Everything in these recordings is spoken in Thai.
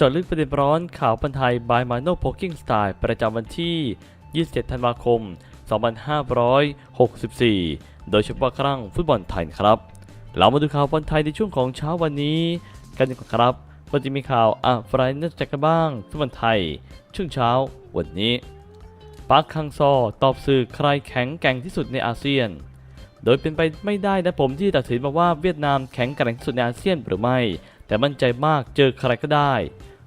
จาะลึกประเด็นร้อนข่าวปันไทย by Mano Poking Style ประจำวันที่ 27 ธันวาคม 2564 โดยเฉพาะครั้งฟุตบอลไทยครับ เรามาดูข่าวบอลไทยในช่วงของเช้าวันนี้ กันดีกว่าครับว่าจะมีข่าวอะไรน่าสนใจกันบ้างฟุตบอลไทย ช่วงเช้าวันนี้ปาร์คคังซอตอบสื่อใครแข็งแกร่งที่สุดในอาเซียน โดยเป็นไปไม่ได้นะผมที่ตัดสินมาว่าเวียดนามแข็งแกร่งที่สุดในอาเซียนหรือไม่ แต่มั่นใจมากเจอใครก็ได้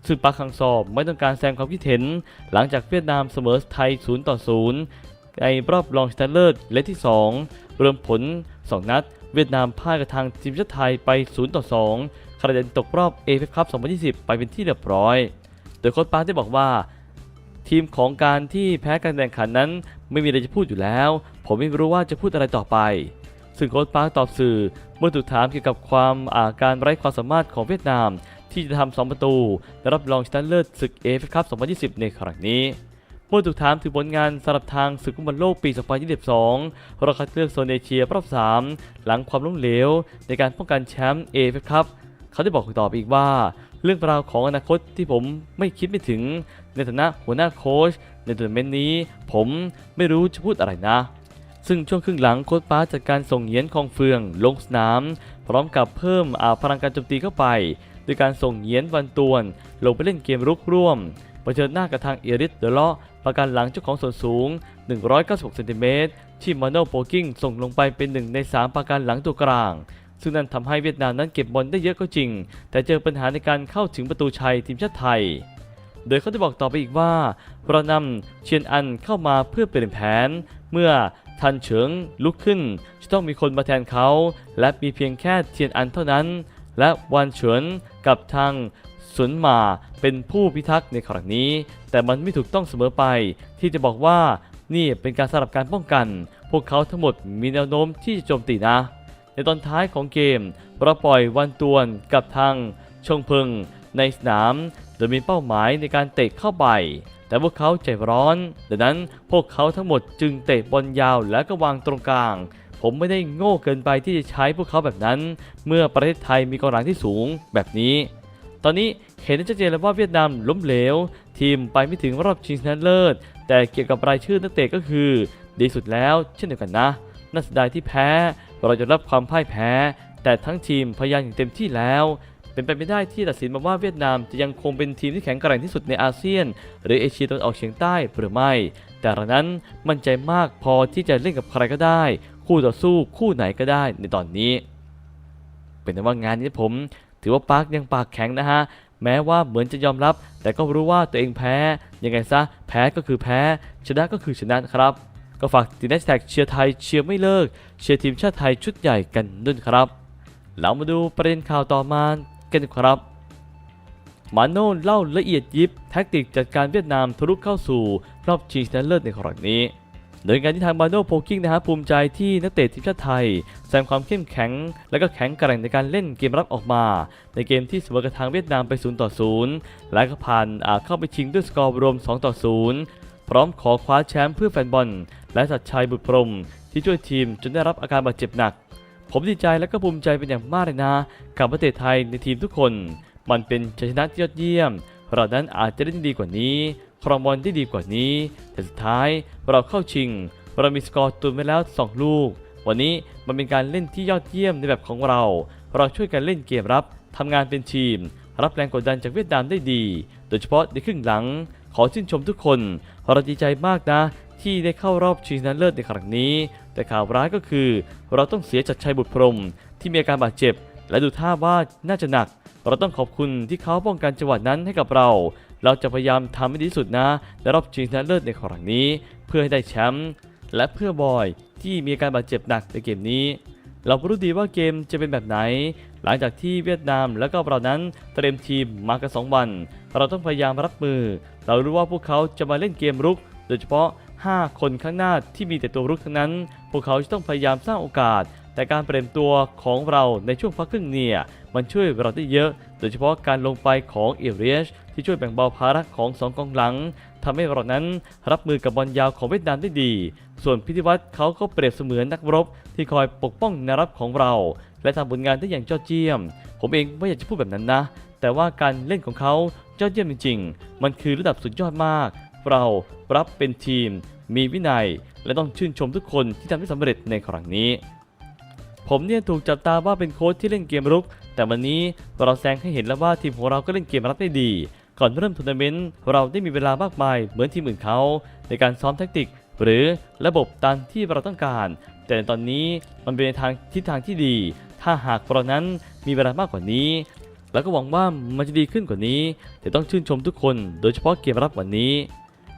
ซึ่งปาร์คคังซอไม่ต้องการแซงความคิดเห็น หลังจากเวียดนามเสมอไทย 0 ต่อ 0 ในรอบรองชนะเลิศเลกที่2รวมผล 2 นัด เวียดนามพ่ายกับทางทีมชาติไทยไป 0 ต่อ2กระเดนตกรอบเอฟเอคัพ2020 ไปเป็นที่เรียบร้อย โดยโค้ชปาร์ได้บอกว่า ทีมของการที่แพ้การแข่งขันนั้น ไม่มีอะไรจะพูดอยู่แล้ว ผมไม่รู้ว่าจะพูดอะไรต่อไป ซึ่งโค้ชปาร์คตอบสื่อ เมื่อถูกถามเกี่ยวกับความอาการไร้ความสามารถของเวียดนาม ที่จะทำ2ประตูและรับรองชนะเลิศศึกเอฟเอคัพ 2020 ในครั้งนี้เมื่อถูกถามถึงผลงานสำหรับทางศึกฟุตบอลโลกปี 2022รอบคัดเลือกโซนเอเชียรอบ 3 หลังความล้มเหลว ในการป้องกันแชมป์เอฟเอคัพเขาได้บอกต่อไปอีกว่า เรื่องราวของอนาคตที่ผมไม่คิดไม่ถึง ในฐานะหัวหน้าโค้ชในทัวร์นาเมนต์นี้ ผมไม่รู้จะพูดอะไรนะ ซึ่งช่วงครึ่งหลังโค้ชป้าจัดการส่งเหยียนคองเฟืองลงสนาม พร้อมกับเพิ่มอาพลังการโจมตีเข้าไปโดยการส่งเหยียนวันตวน ลงไปเล่นเกมรุกร่วมเผชิญหน้ากับทางเอริสเดลาะประกันหลังเจ้าของส่วนสูง 196เซนติเมตรที่มาโนโปกิ้งส่งลงไปเป็นหนึ่งใน 3 ประกันหลังตัวกลาง ซึ่งนั่นทำให้เวียดนามนั้นเก็บบอลได้เยอะก็จริง แต่เจอปัญหาในการเข้าถึงประตูชัยทีมชาติไทย โดยเขาได้บอกต่อไปอีกว่าเรานำเชียนอันเข้ามาเพื่อเปลี่ยนแผน เมื่อ ทันเฉิงลุกขึ้น จะต้องมีคนมาแทนเขา และมีเพียงแค่เทียนอันเท่านั้น และวันเฉินกับทางสุนหมาเป็นผู้พิทักษ์ในครั้งนี้ แต่มันไม่ถูกต้องเสมอไป ที่จะบอกว่านี่เป็นการสลับการป้องกัน พวกเขาทั้งหมดมีแนวโน้มที่จะโจมตีนะ ในตอนท้ายของเกมเราปล่อยวันตวนกับทางชงเพิงในสนาม โดยมีเป้าหมายในการเตะเข้าไป แต่พวกเขาใจร้อน ดังนั้นพวกเขาทั้งหมดจึงเตะบอลยาวและก็วางตรงกลาง ผมไม่ได้โง่เกินไปที่จะใช้พวกเขาแบบนั้น เมื่อประเทศไทยมีกองหลังที่สูงแบบนี้ ตอนนี้เห็นได้ชัดเจนแล้วว่าเวียดนามล้มเหลว ทีมไปไม่ถึงรอบชิงชนะเลิศ แต่เกี่ยวกับรายชื่อนักเตะก็คือ ดีสุดแล้วเช่นเดียวกันนะน่าเสียดายที่แพ้เราจะรับความพ่ายแพ้ แต่ทั้งทีมพยายามอย่างเต็มที่แล้ว เป็นไปไม่ได้ที่ตัดสินมาว่าเวียดนามจะยังคงเป็นทีมที่แข็งแกร่งที่สุดในอาเซียน หรือเอเชียตะวันออกเฉียงใต้หรือไม่ แต่รานั้นมั่นใจมากพอที่จะเล่นกับใครก็ได้ คู่ต่อสู้คู่ไหนก็ได้ในตอนนี้ เป็นแต่ว่างานนี้ผม ถือว่าปาร์คยังปากแข็งนะฮะแม้ว่าเหมือนจะยอมรับ แต่ก็รู้ว่าตัวเองแพ้ ยังไงซะ แพ้ก็คือแพ้ ชนะก็คือชนะครับ ก็ฝากติดแฮชแท็กเชียร์ไทยเชียร์ไม่เลิก เชียร์ทีมชาติไทยชุดใหญ่กันด้วยครับ เรามาดูประเด็นข่าวต่อมา กันดีกว่าครับมาโน่เล่าละเอียดยิบแท็กติกจัดการเวียดนามทะลุเข้าสู่รอบชิงชนะเลิศในครั้งนี้ โดยการที่ทางมาโน่โพกิ้งนะฮะภูมิใจที่นักเตะทีมชาติไทย แสดงความเข้มแข็ง และก็แข็งแกร่งในการเล่นเกมรับออกมา ในเกมที่เสมอกับทางเวียดนามไป 0 ต่อ 0 และก็ผ่านอาเข้าไปชิงด้วยสกอร์รวม 2 ต่อ 0 พร้อมขอคว้าแชมป์เพื่อแฟนบอล และสัตชัยบุตรพรมที่ช่วยทีมจนได้รับอาการบาดเจ็บหนัก ผมดีใจและก็ภูมิใจเป็นอย่างมากเลยนะกับนักเตะไทยในทีมทุกคน มันเป็นชัยชนะที่ยอดเยี่ยม เรานั้นอาจจะเล่นดีกว่านี้ครองบอลได้ดีกว่านี้ แต่สุดท้ายเราเข้าชิง เรามีสกอร์ตุนไว้แล้ว 2 ลูก วันนี้มันเป็นการเล่นที่ยอดเยี่ยมในแบบของเรา เราช่วยกันเล่นเกมรับทำงานเป็นทีม รับแรงกดดันจากเวียดนามได้ดี โดยเฉพาะในครึ่งหลัง ขอชื่นชมทุกคนเราดีใจมากนะ ที่ได้เข้ารอบชิงชนะเลิศในครั้งนี้ แต่ข่าวร้ายก็คือ เราต้องเสียจัดชัยบุตรพรมที่มีอาการบาดเจ็บ และดูท่าว่าน่าจะหนัก เราต้องขอบคุณที่เขาป้องกันจังหวะนั้นให้กับเรา เราจะพยายามทำให้ดีที่สุดนะในรอบชิงชนะเลิศในครั้งนี้ เพื่อให้ได้แชมป์และเพื่อบอยที่มีอาการบาดเจ็บหนักในเกมนี้ เรารู้ดีว่าเกมจะเป็นแบบไหน หลังจากที่เวียดนามและก็เรานั้นเตรียมทีมมากันสองวัน เราต้องพยายามรับมือ เรารู้ว่าพวกเขาจะมาเล่นเกมรุก โดยเฉพาะ 5 คนข้างหน้าที่มีแต่ตัวรุกทั้งนั้น พวกเขาจะต้องพยายามสร้างโอกาส แต่การเปลี่ยนตัวของเราในช่วงพักครึ่งเนี่ย มันช่วยเราได้เยอะ โดยเฉพาะการลงไปของเอเรียชที่ช่วยแบ่งเบาภาระของสองกองหลังทำให้เรานั้นรับมือกับบอลยาวของเวียดนามได้ดี ส่วนพิธีวัตรเขาก็เปรียบเสมือนนักรบ ที่คอยปกป้องแนวรับของเรา และทำผลงานได้อย่างยอดเยี่ยม ผมเองไม่อยากจะพูดแบบนั้นนะ แต่ว่าการเล่นของเขายอดเยี่ยมจริงๆ มันคือระดับสุดยอดมาก เรารับเป็นทีม มีวินัย และต้องชื่นชมทุกคนที่ทำให้สำเร็จในครั้งนี้ ผมเนี่ยถูกจับตาว่าเป็นโค้ชที่เล่นเกมรุก แต่วันนี้เราแสงให้เห็นแล้วว่าทีมของเราก็เล่นเกมรับได้ดี ก่อนเริ่มทัวร์นาเมนต์เราได้มีเวลามากมายเหมือนทีมอื่นเขา ในการซ้อมแทคติก หรือระบบตามที่เราต้องการ แต่ตอนนี้มันเป็นในทางทิศทางที่ดี ถ้าหากเรานั้นมีเวลามากกว่านี้แล้วก็หวังว่ามันจะดีขึ้นกว่านี้ แต่ต้องชื่นชมทุกคน โดยเฉพาะเกมรับวันนี้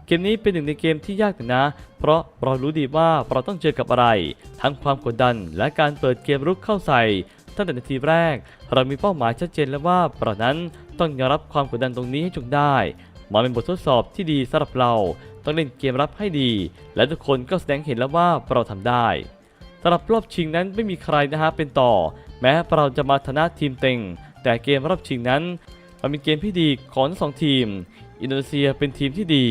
เกมนี้เป็นหนึ่งในเกมที่ยากนะ เพราะเรารู้ดีว่าเราต้องเจอกับอะไร ทั้งความกดดันและการเปิดเกมรุกเข้าใส่ตั้งแต่นาทีแรก เรามีเป้าหมายชัดเจนแล้วว่าเรานั้นต้องยอมรับความกดดันตรงนี้ให้จงได้มาเป็นบททดสอบที่ดีสำหรับเรา ต้องเล่นเกมรับให้ดี และทุกคนก็แสดงเห็นแล้วว่าเราทำได้สำหรับรอบชิงนั้นไม่มีใครนะฮะเป็นต่อ แม้เราจะมาชนะทีมเต็ง แต่เกมรอบชิงนั้นมันเป็นเกมที่ดีของทั้งสองทีม อินโดนีเซียเป็นทีมที่ดี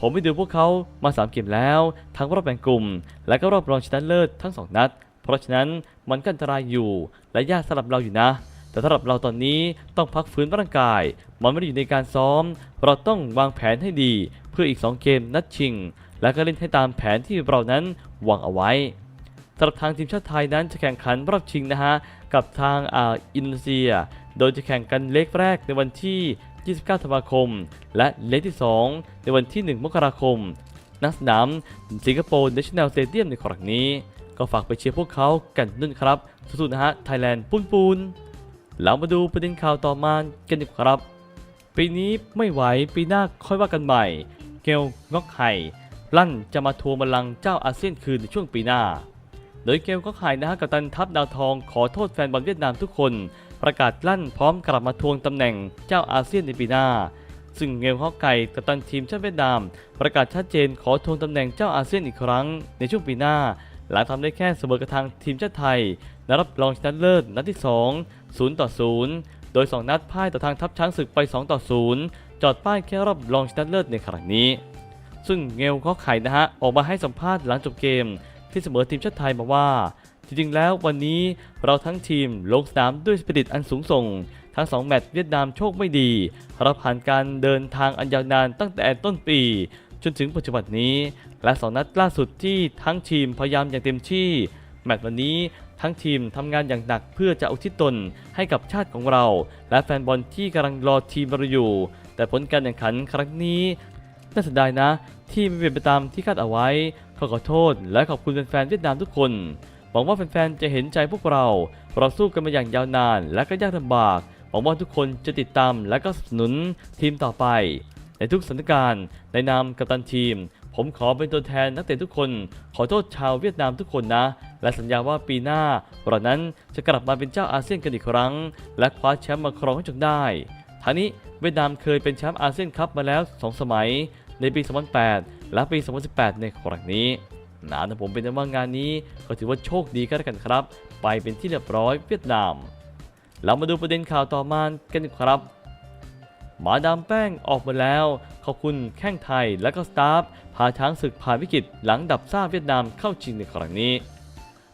ผมไปดูพวกเขามา3เกมแล้ว ทั้งรอบแบ่งกลุ่ม และก็รอบรองชนะเลิศทั้ง 2 นัด เพราะฉะนั้นมันก็อันตรายอยู่และยากสำหรับเราอยู่นะ แต่สำหรับเราตอนนี้ต้องพักฟื้นร่างกาย มันไม่ได้อยู่ในการซ้อม เราต้องวางแผนให้ดีเพื่ออีก 2 เกมนัดชิง และก็เล่นให้ตามแผนที่เรานั้นวางเอาไว้สำหรับทางทีมชาติไทยนั้นจะแข่งขันรอบชิงนะฮะกับทางอ่าอินโดนีเซีย โดยจะแข่งกันเล็กแรกในวันที่ 29ธันวาคม และเลกที่ 2 ในวันที่ 1 มกราคมนักสนามสิงคโปร์ National Stadium ในครั้งนี้ ก็ฝากไปเชียร์พวกเขากันด้วยนครับสู้ๆนะฮะไทยแลนด์ปูนปูนเรามาดูประเด็นข่าวต่อมากันดีกว่าครับ ปีนี้ไม่ไหวปีหน้าค่อยว่ากันใหม่ เกลงอกไห่ลั่นจะมาทวงบัลลังก์เจ้าอาเซียนคืนในช่วงปีหน้า โดยเกลก็ขายนะฮะกับตันทัพดาวทองขอโทษแฟนบอลเวียดนามทุกคน ประกาศลั่นพร้อมกลับมาทวงตำแหน่งเจ้าอาเซียนในปีหน้า ซึ่งเงลฮอกไก่กับตันทีมชาติเวียดนาม ประกาศชัดเจนขอทวงตำแหน่งเจ้าอาเซียนอีกครั้งในช่วงปีหน้า หลังทำได้แค่เสมอกับทางทีมชาติไทยในรับรองชนะเลิศนัดที่ 2 0 ต่อ 0 โดย 2 นัดพ่ายต่อทางทัพช้างศึกไป 2 ต่อ 0 จอดป้ายแค่รอบรองชนะเลิศในครั้งนี้ ซึ่งเงลฮอกไข่นะฮะ ออกมาให้สัมภาษณ์หลังจบเกม ที่เสมอทีมชาติไทยมาว่า จริงๆแล้ววันนี้เราทั้งทีมลงสนามด้วยสปิริตอันสูงส่ง ทั้ง 2 แมตช์เวียดนามโชคไม่ดี เราผ่านการเดินทางอันยาวนานตั้งแต่ต้นปี จนถึงปัจจุบันนี้ และ 2 นัดล่าสุดที่ทั้งทีมพยายามอย่างเต็มที่ แมตช์วันนี้ทั้งทีมทำงานอย่างหนักเพื่อจะอุทิศตนให้กับชาติของเรา และแฟนบอลที่กำลังรอทีมเราอยู่ แต่ผลการแข่งขันครั้งนี้น่าเสียดายนะ ที่ไม่เป็นไปตามที่คาดเอาไว้ขอขอโทษ และขอบคุณแฟนๆเวียดนามทุกคน หวังว่าแฟนๆ จะเห็นใจพวกเรา เราสู้กันมาอย่างยาวนาน และก็ยากลำบาก หวังว่าทุกคนจะติดตามและก็สนับสนุนทีมต่อไป ในทุกสถานการณ์ ในนามกัปตันทีม ผมขอเป็นตัวแทนนักเตะทุกคน ขอโทษชาวเวียดนามทุกคนนะ และสัญญาว่าปีหน้าเรานั้นจะกลับมาเป็นเจ้าอาเซียนกันอีกครั้ง และคว้าแชมป์มาครองให้จงได้ทั้งนี้เวียดนามเคยเป็นแชมป์อาเซียนคัพมาแล้ว 2 สมัยในปี 2008 และปี 2018 ในครั้งนี้ นะแต่ผมเป็นว่างานนี้ ก็ถือว่าโชคดีก็แล้วกันครับ ไปเป็นที่เรียบร้อยเวียดนาม เรามาดูประเด็นข่าวต่อมากันครับหมาดามแป้งออกมาแล้ว ขอบคุณแข้งไทยและก็สตาฟพาช้างศึกผ่านวิกฤตหลังดับซ่าเวียดนามเข้าชิงในครั้งนี้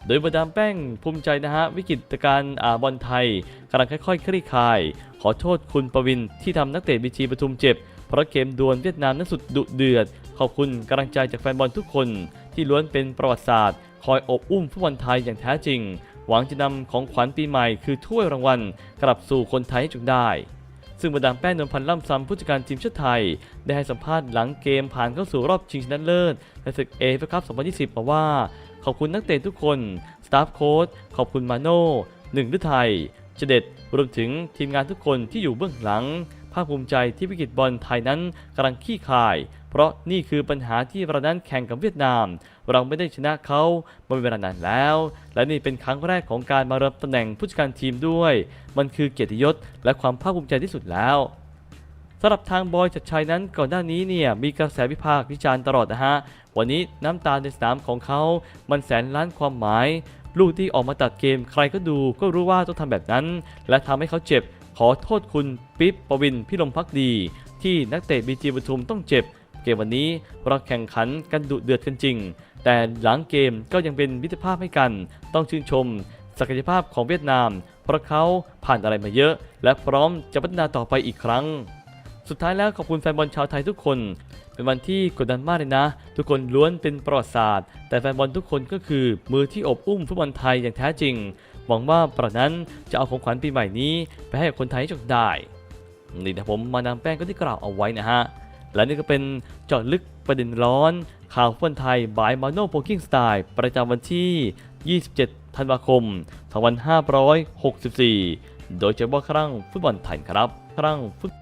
โดยมาดามแป้งภูมิใจนะฮะ วิกฤตการณ์อาบอลไทยกำลังค่อยๆ คลี่คลาย ขอโทษคุณประวินที่ทำนักเตะบีจีปทุมเจ็บ เพราะเกมดวลเวียดนามนั้นสุดดุเดือด ขอบคุณกำลังใจจากแฟนบอลทุกคน ที่ล้วนเป็นประวัติศาสตร์ คอยอบอุ้มฟุตบอลไทยอย่างแท้จริง หวังจะนำของขวัญปีใหม่คือถ้วยรางวัลกลับสู่คนไทยให้จงได้ ซึ่งมาดามแป้งนวลพันธ์ล่ำซ้ำผู้จัดการทีมชาติไทย ได้ให้สัมภาษณ์หลังเกมผ่านเข้าสู่รอบชิงชนะเลิศในศึกเอฟคัพ2020 มาว่า ขอบคุณนักเตะทุกคนสตาฟโค้ชขอบคุณมาโน่หนึ่งฤทัยเจเด็ดรวมถึงทีมงานทุกคนที่อยู่เบื้องหลัง ภาคภูมิใจที่วิกฤตบอลไทยนั้นกำลังขี้คาย เพราะนี่คือปัญหาที่เรานั้นแข่งกับเวียดนาม เราไม่ได้ชนะเขามาเป็นเวลานานแล้ว และนี่เป็นครั้งแรกของการมารับตำแหน่งผู้จัดการทีมด้วย มันคือเกียรติยศและความภาคภูมิใจที่สุดแล้วสำหรับทางบอยจัดชัยนั้นก่อนหน้านี้เนี่ยมีกระแสวิพากษ์วิจารณ์ตลอดนะฮะ วันนี้น้ำตาในสนามของเขา มันแสนล้านความหมาย ลูกที่ออกมาตัดเกมใครก็ดูก็รู้ว่าต้องทำแบบนั้น และทำให้เขาเจ็บ ขอโทษคุณปิ๊บปวินพิรมพักดี ที่นักเตะบีจีปทุมต้องเจ็บ เกมวันนี้เราแข่งขันกันดุเดือดกันจริง แต่หลังเกมก็ยังเป็นมิตรภาพให้กัน ต้องชื่นชม ศักยภาพของเวียดนาม เพราะเขาผ่านอะไรมาเยอะ และพร้อมจะพัฒนาต่อไปอีกครั้ง สุดท้ายแล้วขอบคุณแฟนบอลชาวไทยทุกคน เป็นวันที่กดดันมากเลยนะ ทุกคนล้วนเป็นประวัติศาสตร์ แต่แฟนบอลทุกคนก็คือมือที่อบอุ้มฟุตบอลไทยอย่างแท้จริง หวังว่าประนั้นจะเอาของขวัญปีใหม่นี้ ไปให้กับคนไทยจดได้นี่นะผมมาดามแป้งก็ได้กล่าวเอาไว้นะฮะ และนี่ก็เป็นเจาะลึกประเด็นร้อน ข่าวฟุตบอลไทยบายมาโนโพกิ้งสไตล์ประจำวันที่ 27 ธันวาคม 2564 โดยเฉพาะครั้งฟุตบอลไทยครับ ครั้งฟุต